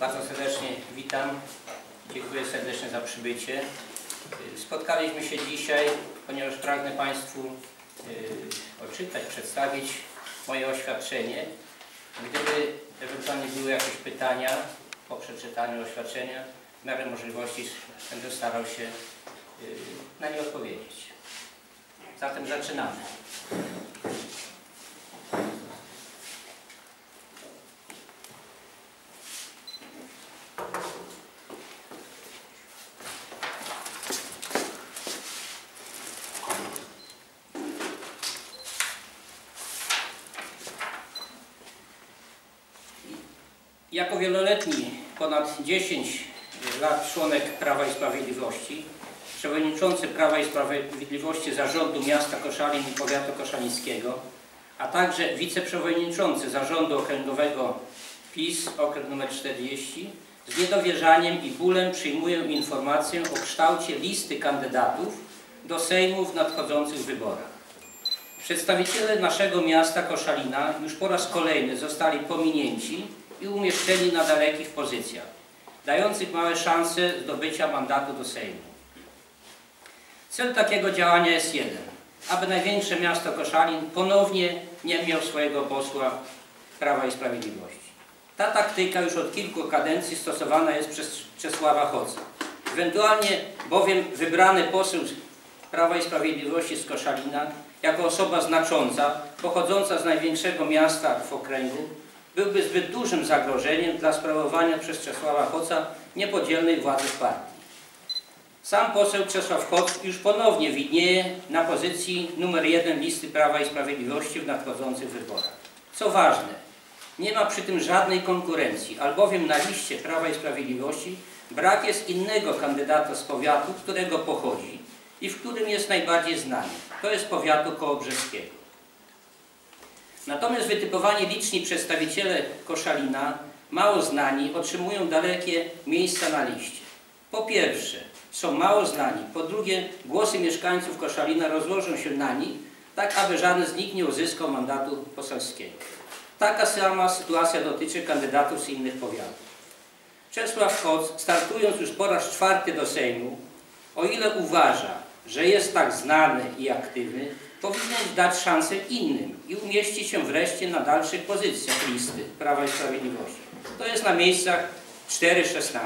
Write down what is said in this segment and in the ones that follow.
Bardzo serdecznie witam. Dziękuję serdecznie za przybycie. Spotkaliśmy się dzisiaj, ponieważ pragnę Państwu y, odczytać, przedstawić moje oświadczenie. Gdyby ewentualnie były jakieś pytania po przeczytaniu oświadczenia, w miarę możliwości będę starał się y, na nie odpowiedzieć. Zatem zaczynamy. Jako wieloletni, ponad 10 lat członek Prawa i Sprawiedliwości, przewodniczący Prawa i Sprawiedliwości Zarządu Miasta Koszalin i Powiatu Koszalińskiego, a także wiceprzewodniczący Zarządu Okręgowego PiS, okręg nr 40, z niedowierzaniem i bólem przyjmuję informację o kształcie listy kandydatów do Sejmu w nadchodzących wyborach. Przedstawiciele naszego miasta Koszalina już po raz kolejny zostali pominięci i umieszczeni na dalekich pozycjach, dających małe szanse zdobycia mandatu do Sejmu. Cel takiego działania jest jeden, aby największe miasto Koszalin ponownie nie miał swojego posła Prawa i Sprawiedliwości. Ta taktyka już od kilku kadencji stosowana jest przez Czesława Hoca. Ewentualnie bowiem wybrany poseł Prawa i Sprawiedliwości z Koszalina jako osoba znacząca, pochodząca z największego miasta w okręgu, byłby zbyt dużym zagrożeniem dla sprawowania przez Czesława Hoca niepodzielnej władzy partii. Sam poseł Czesław Hoc już ponownie widnieje na pozycji numer jeden listy Prawa i Sprawiedliwości w nadchodzących wyborach. Co ważne, nie ma przy tym żadnej konkurencji, albowiem na liście Prawa i Sprawiedliwości brak jest innego kandydata z powiatu, którego pochodzi i w którym jest najbardziej znany. To jest powiatu kołobrzeskiego. Natomiast wytypowani liczni przedstawiciele Koszalina, mało znani, otrzymują dalekie miejsca na liście. Po pierwsze, są mało znani. Po drugie, głosy mieszkańców Koszalina rozłożą się na nich, tak aby żaden z nich nie uzyskał mandatu poselskiego. Taka sama sytuacja dotyczy kandydatów z innych powiatów. Czesław Koc, startując już po raz czwarty do Sejmu, o ile uważa, że jest tak znany i aktywny, powinien dać szansę innym i umieścić się wreszcie na dalszych pozycjach listy Prawa i Sprawiedliwości. To jest na miejscach 4-16.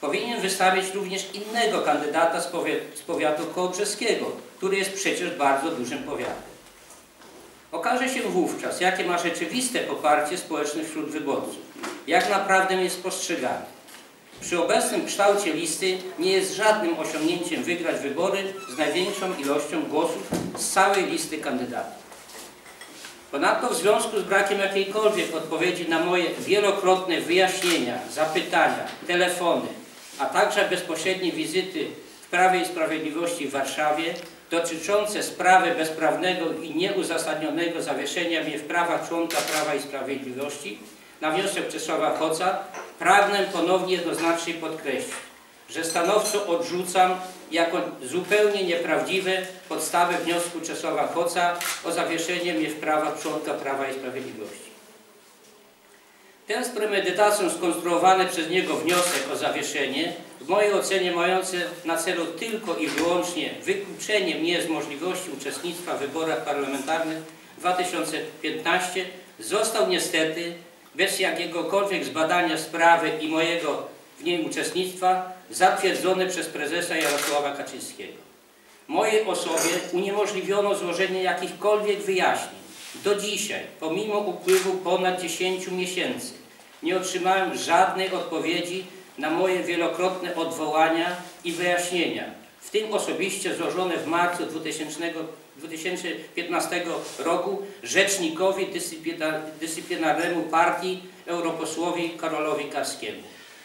Powinien wystawić również innego kandydata z, z powiatu kołobrzeskiego, który jest przecież bardzo dużym powiatem. Okaże się wówczas, jakie ma rzeczywiste poparcie społeczne wśród wyborców, jak naprawdę jest postrzegany. Przy obecnym kształcie listy nie jest żadnym osiągnięciem wygrać wybory z największą ilością głosów z całej listy kandydatów. Ponadto w związku z brakiem jakiejkolwiek odpowiedzi na moje wielokrotne wyjaśnienia, zapytania, telefony, a także bezpośrednie wizyty w Prawie i Sprawiedliwości w Warszawie dotyczące sprawy bezprawnego i nieuzasadnionego zawieszenia mnie w prawach członka Prawa i Sprawiedliwości na wniosek Czesława Hoca pragnę ponownie jednoznacznie podkreślić, że stanowczo odrzucam jako zupełnie nieprawdziwe podstawy wniosku Czesława Hoca o zawieszenie mnie w prawach członka Prawa i Sprawiedliwości. Ten z premedytacją skonstruowany przez niego wniosek o zawieszenie, w mojej ocenie mający na celu tylko i wyłącznie wykluczenie mnie z możliwości uczestnictwa w wyborach parlamentarnych w 2015 został niestety bez jakiegokolwiek zbadania sprawy i mojego w niej uczestnictwa zatwierdzony przez prezesa Jarosława Kaczyńskiego. Mojej osobie uniemożliwiono złożenie jakichkolwiek wyjaśnień. Do dzisiaj, pomimo upływu ponad 10 miesięcy, nie otrzymałem żadnej odpowiedzi na moje wielokrotne odwołania i wyjaśnienia, w tym osobiście złożone w marcu 2000, 2015 roku rzecznikowi dyscyplinarnemu partii europosłowi Karolowi Karskiemu,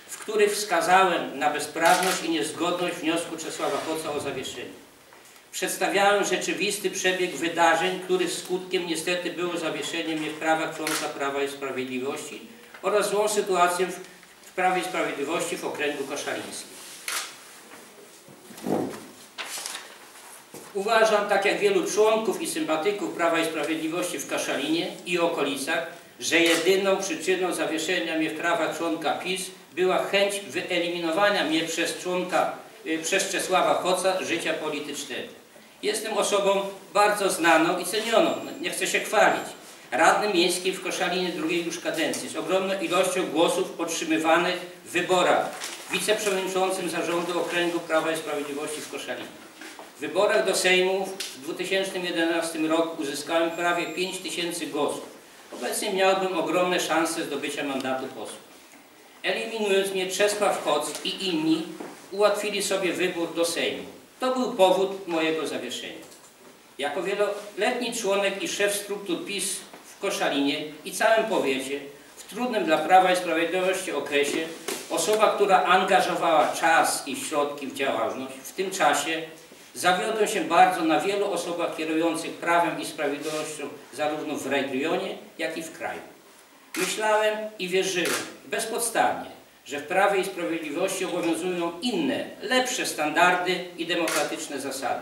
w których wskazałem na bezprawność i niezgodność wniosku Czesława Hoca o zawieszenie. Przedstawiałem rzeczywisty przebieg wydarzeń, których skutkiem niestety było zawieszenie mnie w prawach członka Prawa i Sprawiedliwości oraz złą sytuację w Prawie i Sprawiedliwości w okręgu koszalińskim. Uważam, tak jak wielu członków i sympatyków Prawa i Sprawiedliwości w Kaszalinie i okolicach, że jedyną przyczyną zawieszenia mnie w prawach członka PiS była chęć wyeliminowania mnie przez członka, y, przez Czesława Hoca życia politycznego. Jestem osobą bardzo znaną i cenioną, nie chcę się chwalić. Radnym miejskim w Koszalinie drugiej już kadencji z ogromną ilością głosów otrzymywanych w wyborach. Wiceprzewodniczącym zarządu Okręgu Prawa i Sprawiedliwości w Koszalinie. W wyborach do Sejmu w 2011 roku uzyskałem prawie 5 tysięcy głosów. Obecnie miałbym ogromne szanse zdobycia mandatu posła. Eliminując mnie Czesław Hoc i inni ułatwili sobie wybór do Sejmu. To był powód mojego zawieszenia. Jako wieloletni członek i szef struktur PiS w Koszalinie i całym powiecie, w trudnym dla Prawa i Sprawiedliwości okresie, osoba, która angażowała czas i środki w działalność, w tym czasie zawiodłem się bardzo na wielu osobach kierujących prawem i sprawiedliwością zarówno w regionie, jak i w kraju. Myślałem i wierzyłem bezpodstawnie, że w Prawie i Sprawiedliwości obowiązują inne, lepsze standardy i demokratyczne zasady.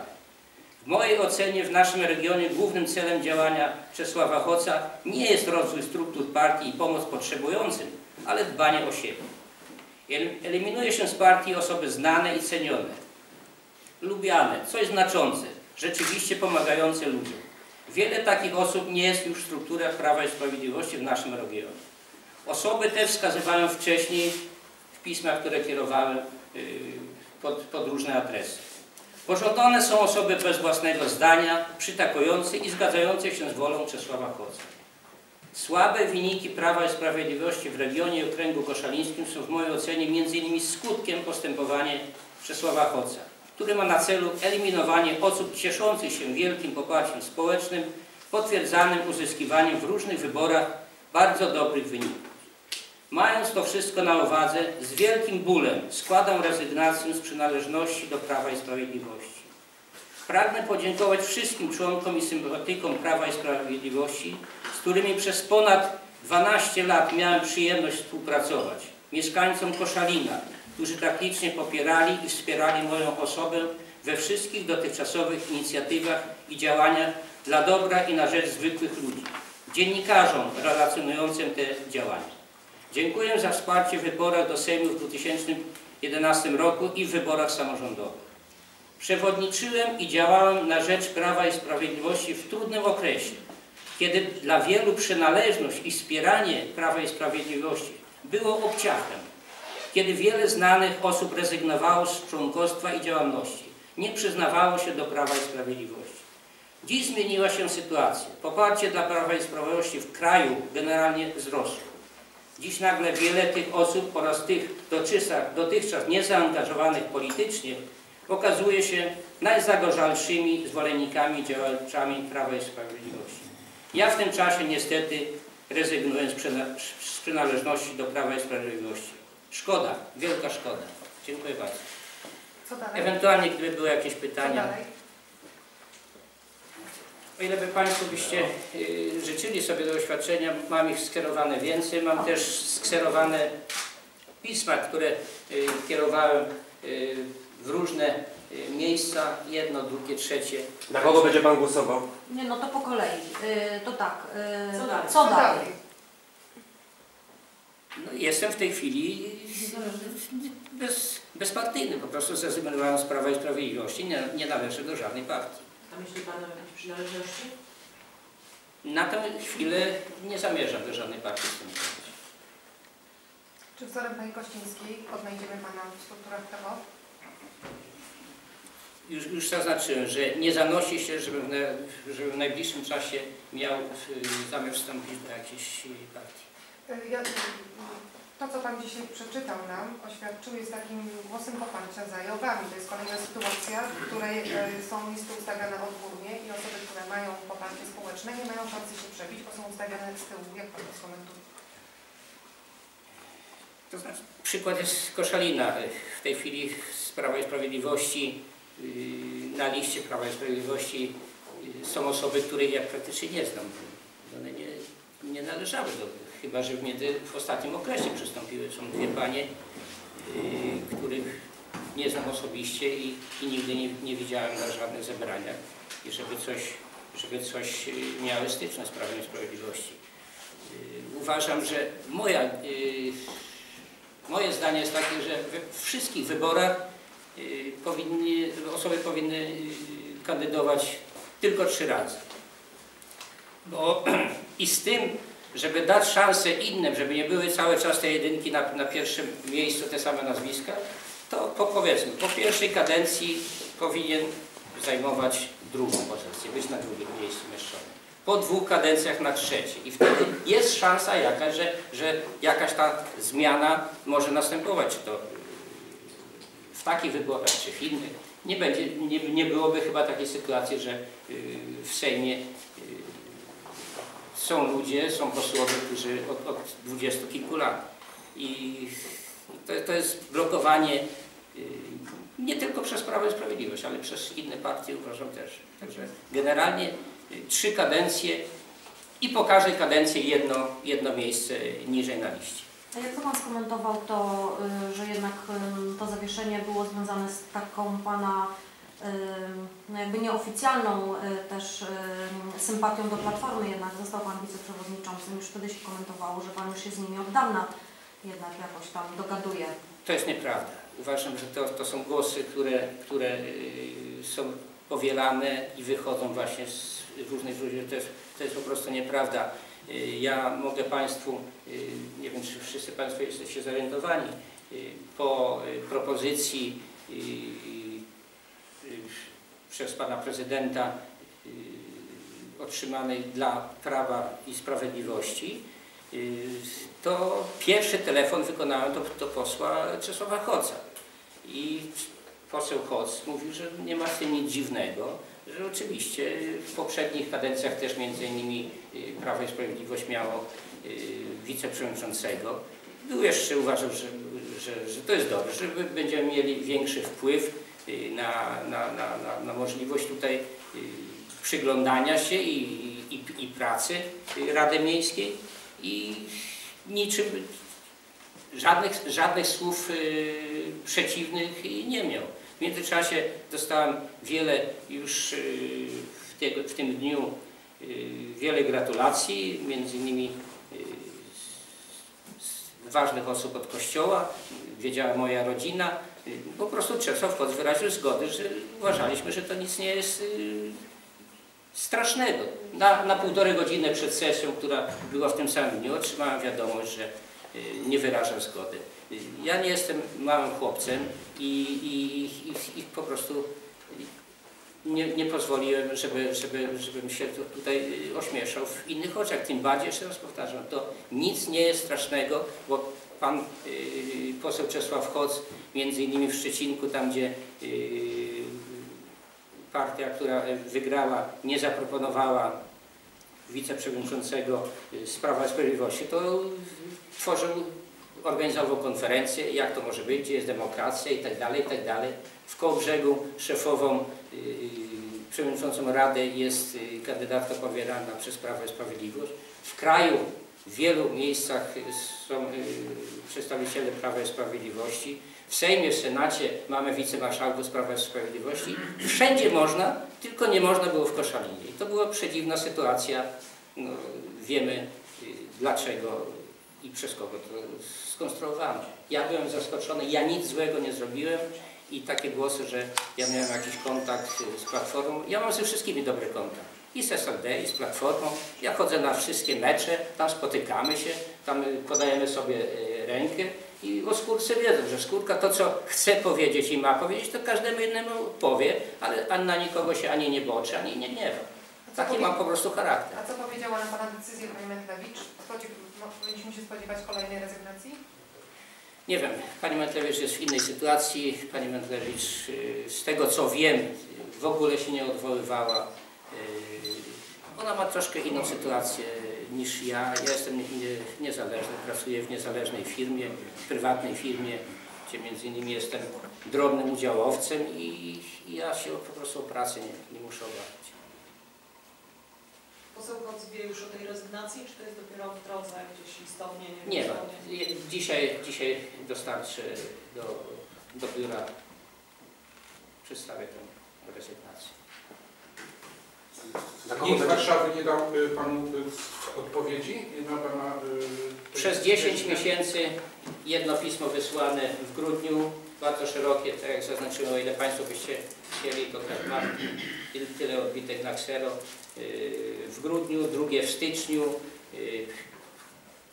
W mojej ocenie w naszym regionie głównym celem działania Czesława Hoca nie jest rozwój struktur partii i pomoc potrzebującym, ale dbanie o siebie. El- Eliminuje się z partii osoby znane i cenione, lubiane, coś znaczące, rzeczywiście pomagające ludziom. Wiele takich osób nie jest już w strukturach Prawa i Sprawiedliwości w naszym regionie. Osoby te wskazywałem wcześniej w pismach, które kierowałem yy, pod, pod różne adresy. Pożądane są osoby bez własnego zdania, przytakujące i zgadzające się z wolą Czesława Koca. Słabe wyniki Prawa i Sprawiedliwości w regionie i okręgu koszalińskim są w mojej ocenie m.in. skutkiem postępowania Czesława Hoca, który ma na celu eliminowanie osób cieszących się wielkim poparciem społecznym, potwierdzanym uzyskiwaniem w różnych wyborach bardzo dobrych wyników. Mając to wszystko na uwadze, z wielkim bólem składam rezygnację z przynależności do Prawa i Sprawiedliwości. Pragnę podziękować wszystkim członkom i sympatykom Prawa i Sprawiedliwości, z którymi przez ponad 12 lat miałem przyjemność współpracować. Mieszkańcom Koszalina, którzy tak licznie popierali i wspierali moją osobę we wszystkich dotychczasowych inicjatywach i działaniach dla dobra i na rzecz zwykłych ludzi. Dziennikarzom relacjonującym te działania. Dziękuję za wsparcie w wyborach do Sejmu w 2011 roku i w wyborach samorządowych. Przewodniczyłem i działałem na rzecz Prawa i Sprawiedliwości w trudnym okresie, kiedy dla wielu przynależność i wspieranie Prawa i Sprawiedliwości było obciachem, kiedy wiele znanych osób rezygnowało z członkostwa i działalności, nie przyznawało się do Prawa i Sprawiedliwości. Dziś zmieniła się sytuacja. Poparcie dla Prawa i Sprawiedliwości w kraju generalnie wzrosło. Dziś nagle wiele tych osób oraz tych dotychczas, niezaangażowanych politycznie okazuje się najzagorzalszymi zwolennikami, działaczami Prawa i Sprawiedliwości. Ja w tym czasie niestety rezygnuję z przynależności do Prawa i Sprawiedliwości. Szkoda, wielka szkoda. Dziękuję bardzo. Co dalej? Ewentualnie gdyby były jakieś Co pytania. dalej? O ile by Państwo byście y, życzyli sobie do oświadczenia, mam ich skierowane więcej. Mam też skierowane pisma, które y, kierowałem y, w różne y, miejsca, jedno, drugie, trzecie. Na kogo będzie Pan głosował? Nie, no to po kolei. Y, to tak. y, Co dalej? Co dalej? No, jestem w tej chwili bez, bezpartyjny, po prostu zrezygnowałem z Prawa i Sprawiedliwości, nie, nie należę do żadnej partii. A myśli Pan o jakiejś przynależności? Na tę chwilę nie zamierzam do żadnej partii wstępować. Czy wzorem Pani Kościńskiej odnajdziemy Pana w strukturach PO? Już, już zaznaczyłem, że nie zanosi się, żeby w, na, żeby w najbliższym czasie miał y, zamiar wstąpić do jakiejś partii. Ja, to, co Pan dzisiaj przeczytał nam, oświadczył jest takim głosem poparcia za Jałgami. To jest kolejna sytuacja, w której y, są listy ustawiane odgórnie i osoby, które mają poparcie społeczne, nie mają szansy się przebić, bo są ustawiane z tyłu. Jak Pan to skomentuje? To znaczy, przykład jest Koszalina. W tej chwili z Prawa i Sprawiedliwości, y, na liście Prawa i Sprawiedliwości y, są osoby, których ja praktycznie nie znam. One nie, nie należały do chyba że w, między, w ostatnim okresie przystąpiły. Są dwie panie, y, których nie znam osobiście i, i nigdy nie, nie widziałem na żadnych zebraniach i żeby coś, żeby coś y, miały styczne z Prawem i Sprawiedliwości. Y, uważam, że moja, moje zdanie jest takie, że we wszystkich wyborach powinni, osoby powinny kandydować tylko trzy razy. Bo i z tym, żeby dać szansę innym, żeby nie były cały czas te jedynki na, na pierwszym miejscu, te same nazwiska, to po, powiedzmy, po pierwszej kadencji powinien zajmować drugą pozycję, być na drugim miejscu umieszczony. Po dwóch kadencjach na trzecie. I wtedy jest szansa jakaś, że, że jakaś ta zmiana może następować, czy to w takich wyborach, czy w innych. Nie, będzie, nie, nie byłoby chyba takiej sytuacji, że y, w Sejmie y, są ludzie, są posłowie, którzy od, od dwudziestu kilku lat. I to, to jest blokowanie y, nie tylko przez Prawo i Sprawiedliwość, ale przez inne partie uważam też. Także generalnie y, trzy kadencje i po każdej kadencji jedno, jedno miejsce niżej na liście. A jak to Pan skomentował to, y, że jednak to zawieszenie było związane z taką Pana no jakby nieoficjalną y, też sympatią do Platformy, jednak został Pan wiceprzewodniczącym, już wtedy się komentowało, że Pan już się z nimi od dawna jednak jakoś tam dogaduje. To jest nieprawda. Uważam, że to, to są głosy, które, które y, są powielane i wychodzą właśnie z różnych źródeł. To to jest po prostu nieprawda. Y, Ja mogę Państwu, y, nie wiem czy wszyscy Państwo jesteście zorientowani, po propozycji przez Pana Prezydenta y, otrzymanej dla Prawa i Sprawiedliwości, y, to pierwszy telefon wykonałem do, do posła Czesława Hoca. I poseł Hoc mówił, że nie ma w tym nic dziwnego, że oczywiście w poprzednich kadencjach też między innymi y, Prawo i Sprawiedliwość miało wiceprzewodniczącego. Był jeszcze uważał, że, że, że to jest dobrze, że my będziemy mieli większy wpływ na, na, na, na, na możliwość tutaj y, przyglądania się i, i, i pracy y, Rady Miejskiej i niczym żadnych, żadnych słów y, przeciwnych nie miał. W międzyczasie dostałem wiele już y, w, tego, w tym dniu y, wiele gratulacji, między innymi y, ważnych osób od kościoła, wiedziała moja rodzina. Po prostu Czesław wyraził zgodę, że uważaliśmy, że to nic nie jest y, strasznego. Na, na półtorej godziny przed sesją, która była w tym samym dniu, otrzymałem wiadomość, że y, nie wyrażam zgody. Y, Ja nie jestem małym chłopcem i, i, i, i po prostu nie, nie pozwoliłem, żeby, żeby, żebym się tu- tutaj ośmieszał w innych oczach. Tym bardziej, jeszcze raz powtarzam, to nic nie jest strasznego, bo pan y, poseł Czesław Hoc, między innymi w Szczecinku, tam gdzie y, partia, która wygrała, nie zaproponowała wiceprzewodniczącego y, z Prawa i Sprawiedliwości, to tworzył, organizował konferencję, jak to może być, gdzie jest demokracja i tak dalej, i tak dalej. W Kołbrzegu szefową, przewodniczącą Rady jest kandydatka pobierana przez Prawo i Sprawiedliwość. W kraju w wielu miejscach są y, przedstawiciele Prawa i Sprawiedliwości. W Sejmie, w Senacie mamy wicemarszałków z Prawa i Sprawiedliwości. Wszędzie można, tylko nie można było w Koszalinie. I to była przedziwna sytuacja. No, wiemy y, dlaczego i przez kogo to skonstruowano. Ja byłem zaskoczony, ja nic złego nie zrobiłem i takie głosy, że ja miałem jakiś kontakt z Platformą. Ja mam ze wszystkimi dobry kontakt. I z SLD, i z Platformą. Ja chodzę na wszystkie mecze, tam spotykamy się, tam y, podajemy sobie y, rękę i o Skórce wiedzą, że Skórka to, co chce powiedzieć i ma powiedzieć, to każdemu innemu powie, ale a na nikogo się ani nie boczy, ani nie gniewa. Taki mam po prostu charakter. A co powiedziała na Pana decyzję Pani Mentlewicz? Spodzie... No, powinniśmy się spodziewać kolejnej rezygnacji? Nie wiem, pani Mentlewicz jest w innej sytuacji. Pani Mentlewicz, y, z tego co wiem, w ogóle się nie odwoływała. Y, Ona ma troszkę inną sytuację niż ja. Ja jestem nie, nie, niezależny, pracuję w niezależnej firmie, w prywatnej firmie, gdzie między innymi jestem drobnym udziałowcem i, i ja się po prostu o pracę nie, nie muszę obawiać. Poseł Koc wie już o tej rezygnacji, czy to jest dopiero w drodze gdzieś listownie? Nie wiem, no, dzisiaj, dzisiaj dostarczę do, do biura, przedstawię tę rezygnację. Nikt z? Warszawy nie dał y, Panu y, odpowiedzi na Pana... y, Przez 10 miesięcy jedno pismo wysłane w grudniu, bardzo szerokie, tak jak zaznaczyłem, o ile Państwo byście chcieli, to tak mam tyle- tyle odbitek na ksero. W grudniu, drugie w styczniu,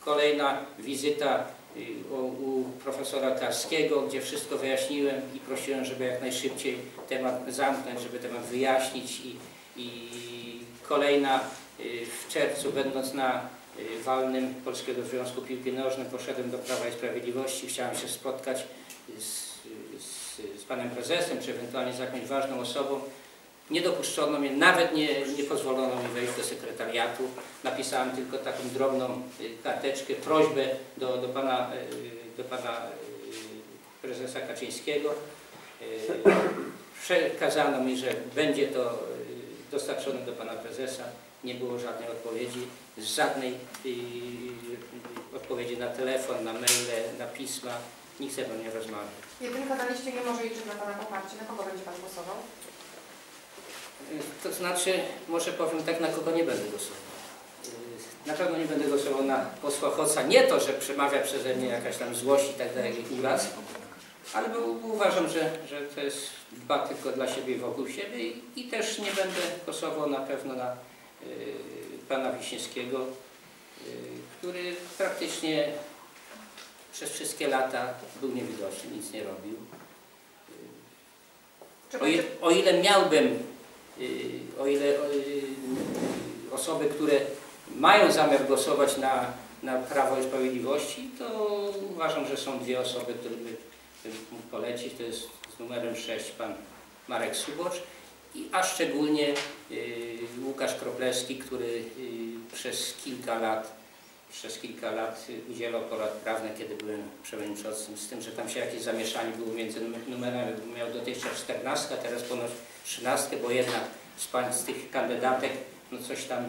kolejna wizyta u, u profesora Karskiego, gdzie wszystko wyjaśniłem i prosiłem, żeby jak najszybciej temat zamknąć, żeby temat wyjaśnić i, i kolejna yy, w czerwcu, będąc na y, walnym Polskiego Związku Piłki Nożnej poszedłem do Prawa i Sprawiedliwości. Chciałem się spotkać z, z, z panem prezesem, czy ewentualnie z jakąś ważną osobą. Nie dopuszczono mnie, nawet nie, nie pozwolono mi wejść do sekretariatu. Napisałem tylko taką drobną y, karteczkę, prośbę do, do, pana, y, do pana y, prezesa Kaczyńskiego. Y, Przekazano mi, że będzie to y, dostarczone do pana prezesa. Nie było żadnej odpowiedzi, żadnej y, odpowiedzi na telefon, na maile, na pisma. Nikt ze mną nie rozmawiał. Jedynka na liście nie może liczyć na Pana poparcie. Na kogo będzie Pan głosował? To znaczy, może powiem tak, na kogo nie będę głosował. Na pewno nie będę głosował na posła Hoca. Nie to, że przemawia przeze mnie jakaś tam złość i tak dalej, i uraz, ale bo uważam, że, że to jest dba tylko dla siebie i wokół siebie i, i też nie będę głosował na pewno na y, pana Wiśniewskiego, y, który praktycznie przez wszystkie lata był niewidoczny, nic nie robił. Czy O o ile miałbym, y, o ile y, osoby, które mają zamiar głosować na, na Prawo i Sprawiedliwości, to uważam, że są dwie osoby, które by, mógł polecić. To jest z numerem 6 pan Marek Subocz i a szczególnie y, Łukasz Kroplewski, który y, przez kilka lat przez kilka lat udzielał porad prawnych, kiedy byłem przewodniczącym, z tym, że tam się jakieś zamieszanie było między num- numerami. Miał dotychczas 14, a teraz ponoć 13, bo jedna z, pań, z tych kandydatek no coś tam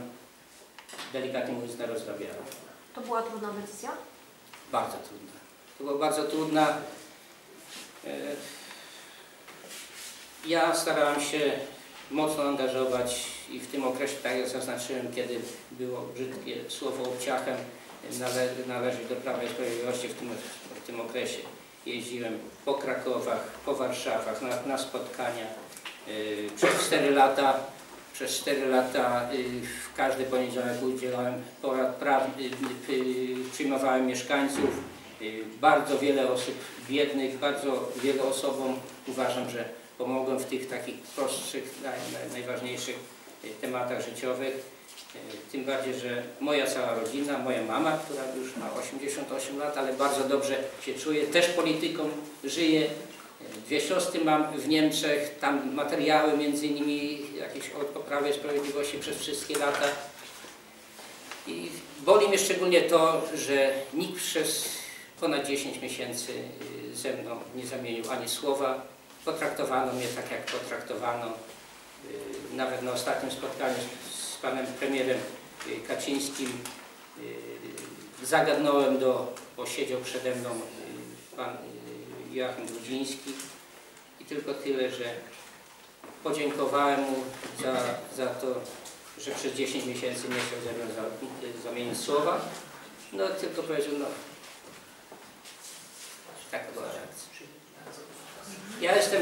delikatnie mówiąc narozrabiała. To była trudna decyzja? Bardzo trudna. To była bardzo trudna. E, Ja starałem się mocno angażować i w tym okresie, tak jak zaznaczyłem, kiedy było brzydkie słowo obciachem, nale, należy do Prawa i Sprawiedliwości w tym, w tym okresie. Jeździłem po Krakowach, po Warszawach, na, na spotkania. E, Przez 4 lata przez 4 lata y, w każdy poniedziałek udzielałem porad prawnych, przyjmowałem mieszkańców, bardzo wiele osób biednych, bardzo wielu osobom uważam, że pomogłem w tych takich prostszych, naj, naj, najważniejszych y, tematach życiowych. Y, Tym bardziej, że moja cała rodzina, moja mama, która już ma 88 lat, ale bardzo dobrze się czuje, też polityką żyje, Dwie siostry mam w Niemczech, tam materiały między innymi jakieś o, Prawie Sprawiedliwości przez wszystkie lata. I boli mnie szczególnie to, że nikt przez ponad 10 miesięcy y, ze mną nie zamienił ani słowa. Potraktowano mnie tak, jak potraktowano. Y, Nawet na ostatnim spotkaniu z, panem premierem y, Kaczyńskim zagadnąłem do, bo siedział przede mną pan Joachim Grudziński i tylko tyle, że podziękowałem mu za, za to, że przez 10 miesięcy nie chciał ze mną za- zamienić słowa. No tylko powiedział, no reakcja. Ja jestem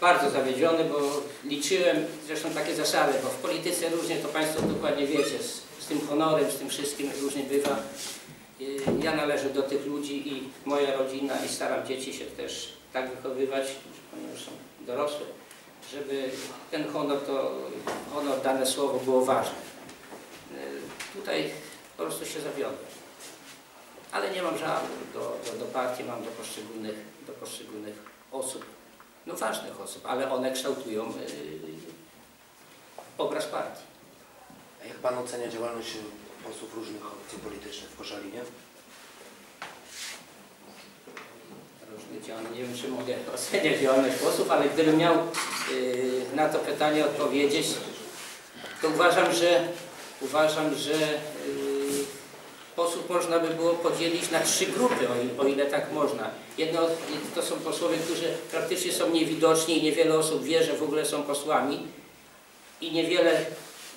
bardzo zawiedziony, bo liczyłem, zresztą takie zasady, bo w polityce różnie, to Państwo dokładnie wiecie, z, z tym honorem, z tym wszystkim różnie bywa. Y, Ja należę do tych ludzi i moja rodzina i staram dzieci się też tak wychowywać, już są dorosłe, żeby ten honor, to honor, dane słowo było ważne. Y, Tutaj po prostu się zawiodłem. Ale nie mam żalu do, do, do partii, mam do poszczególnych, do poszczególnych osób, no ważnych osób, ale one kształtują y, obraz partii. A jak Pan ocenia działalność posłów różnych opcji politycznych w Koszalinie? różnych działań. Nie wiem, czy mogę oceniać działalność posłów, ale gdybym miał y, na to pytanie odpowiedzieć, to uważam, że uważam, że y, posłów można by było podzielić na trzy grupy, o, ile tak można. Jedno to są posłowie, którzy praktycznie są niewidoczni i niewiele osób wie, że w ogóle są posłami i niewiele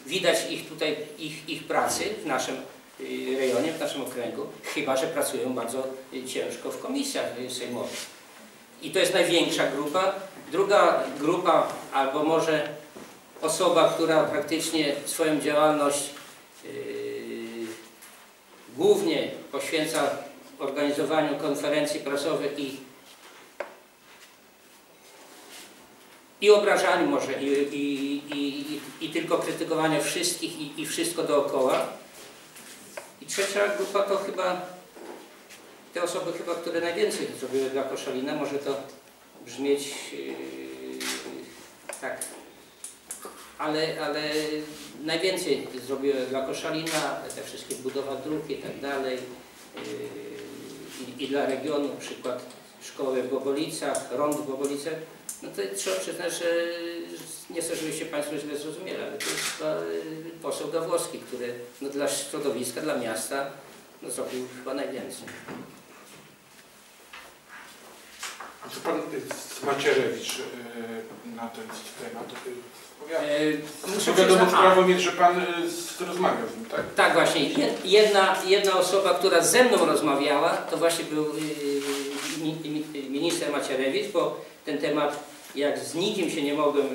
widać ich tutaj, ich, ich pracy w naszym y, rejonie, w naszym okręgu, chyba że pracują bardzo y, ciężko w komisjach y, sejmowych. I to jest największa grupa. Druga grupa, albo może osoba, która praktycznie swoją działalność yy, głównie poświęca organizowaniu konferencji prasowych i, i obrażaniu może, i, i, i, i, tylko krytykowaniu wszystkich i, i wszystko dookoła. I trzecia grupa to chyba te osoby, chyba, które najwięcej zrobiły dla Koszalina. Może to brzmieć yy, tak ale, ale najwięcej zrobiły dla Koszalina, te wszystkie budowa dróg i tak dalej. Yy, I, I dla regionu, przykład szkoły w Bobolicach, rąd w Bobolicach. No to trzeba przyznać, że nie chcę, żebyście Państwo źle zrozumieli, ale to jest yy, poseł Gawłowski, który no, dla środowiska, dla miasta no, zrobił chyba najwięcej. A co pan Macierewicz y, na ten temat? E, muszę wiadomo przyznać- sprawą jest, że pan y, z- rozmawia z nim, tak? Tak, właśnie. Jed- Jedna, jedna osoba, która ze mną rozmawiała, to właśnie był mi- minister Macierewicz, bo ten temat, jak z nikim się nie mogłem,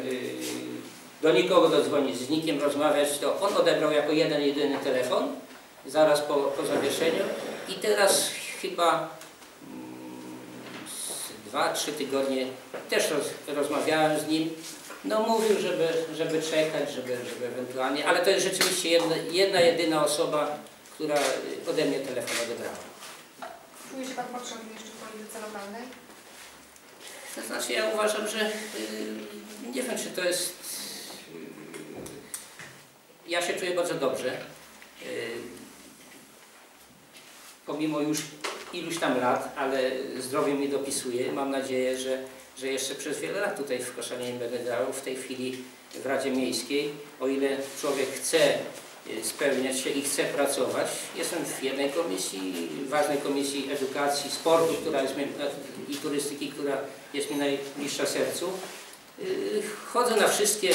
do nikogo dodzwonić, z nikim rozmawiać, to on odebrał jako jeden, jedyny telefon, zaraz po, po zawieszeniu. I teraz chyba mm, dwa, trzy tygodnie też roz, rozmawiałem z nim. No mówił, żeby, żeby czekać, żeby, żeby ewentualnie, ale to jest rzeczywiście jedna, jedna jedyna osoba, która ode mnie telefon odebrała. Czuje się Pan potrzebny jeszcze w polityce lokalnej? To znaczy ja uważam, że y, nie wiem czy to jest... y, ja się czuję bardzo dobrze. y, Pomimo już iluś tam lat, ale zdrowie mi dopisuje. Mam nadzieję, że, że jeszcze przez wiele lat tutaj w Koszalinie będę grał. W tej chwili w Radzie Miejskiej, o ile człowiek chce y, spełniać się i chce pracować. Jestem w jednej komisji, ważnej komisji edukacji, sportu, która jest mi, i turystyki, która jest mi najbliższa sercu. Y, Chodzę na wszystkie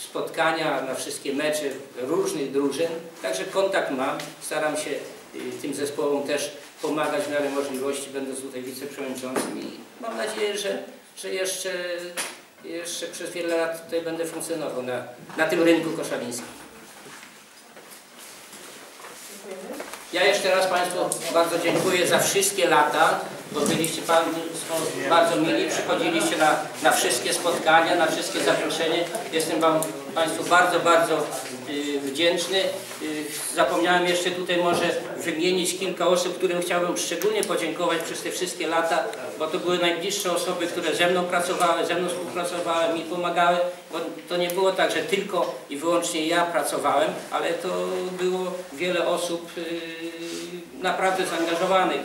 spotkania, na wszystkie mecze różnych drużyn, także kontakt mam. Staram się tym zespołom też pomagać w miarę możliwości, będąc tutaj wiceprzewodniczącym i mam nadzieję, że, że jeszcze, jeszcze przez wiele lat tutaj będę funkcjonował na, na tym rynku koszalińskim. Ja jeszcze raz Państwu bardzo dziękuję za wszystkie lata, bo byliście Państwo bardzo mili, przychodziliście na, na wszystkie spotkania, na wszystkie zaproszenie. Jestem Wam Państwu bardzo, bardzo y, wdzięczny. Y, zapomniałem jeszcze tutaj może wymienić kilka osób, którym chciałbym szczególnie podziękować przez te wszystkie lata, bo to były najbliższe osoby, które ze mną pracowały, ze mną współpracowały, mi pomagały, bo to nie było tak, że tylko i wyłącznie ja pracowałem, ale to było wiele osób yy, naprawdę zaangażowanych.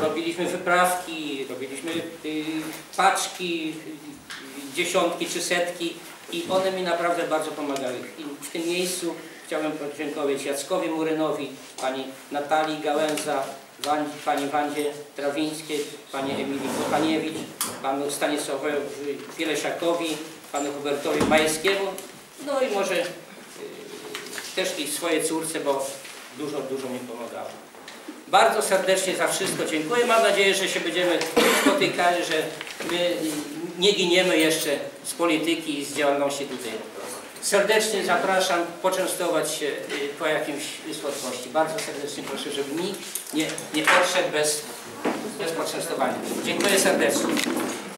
Robiliśmy wyprawki, robiliśmy yy, paczki, yy, dziesiątki czy setki i one mi naprawdę bardzo pomagały. I w tym miejscu chciałem podziękować Jackowi Murynowi, pani Natalii Gałęza, pani Wandzie Trawińskiej, pani Emilii Kochaniewicz, panu Stanisławowi Pielesiakowi, panu Hubertowi Majskiemu, no i może yy, też i swojej córce, bo dużo, dużo mi pomagało. Bardzo serdecznie za wszystko dziękuję. Mam nadzieję, że się będziemy spotykali, że my nie giniemy jeszcze z polityki i z działalności tutaj. Serdecznie zapraszam poczęstować się y, po jakimś słodkości. Bardzo serdecznie proszę, żeby nikt nie, nie bez, bez poczęstowania. Dziękuję serdecznie.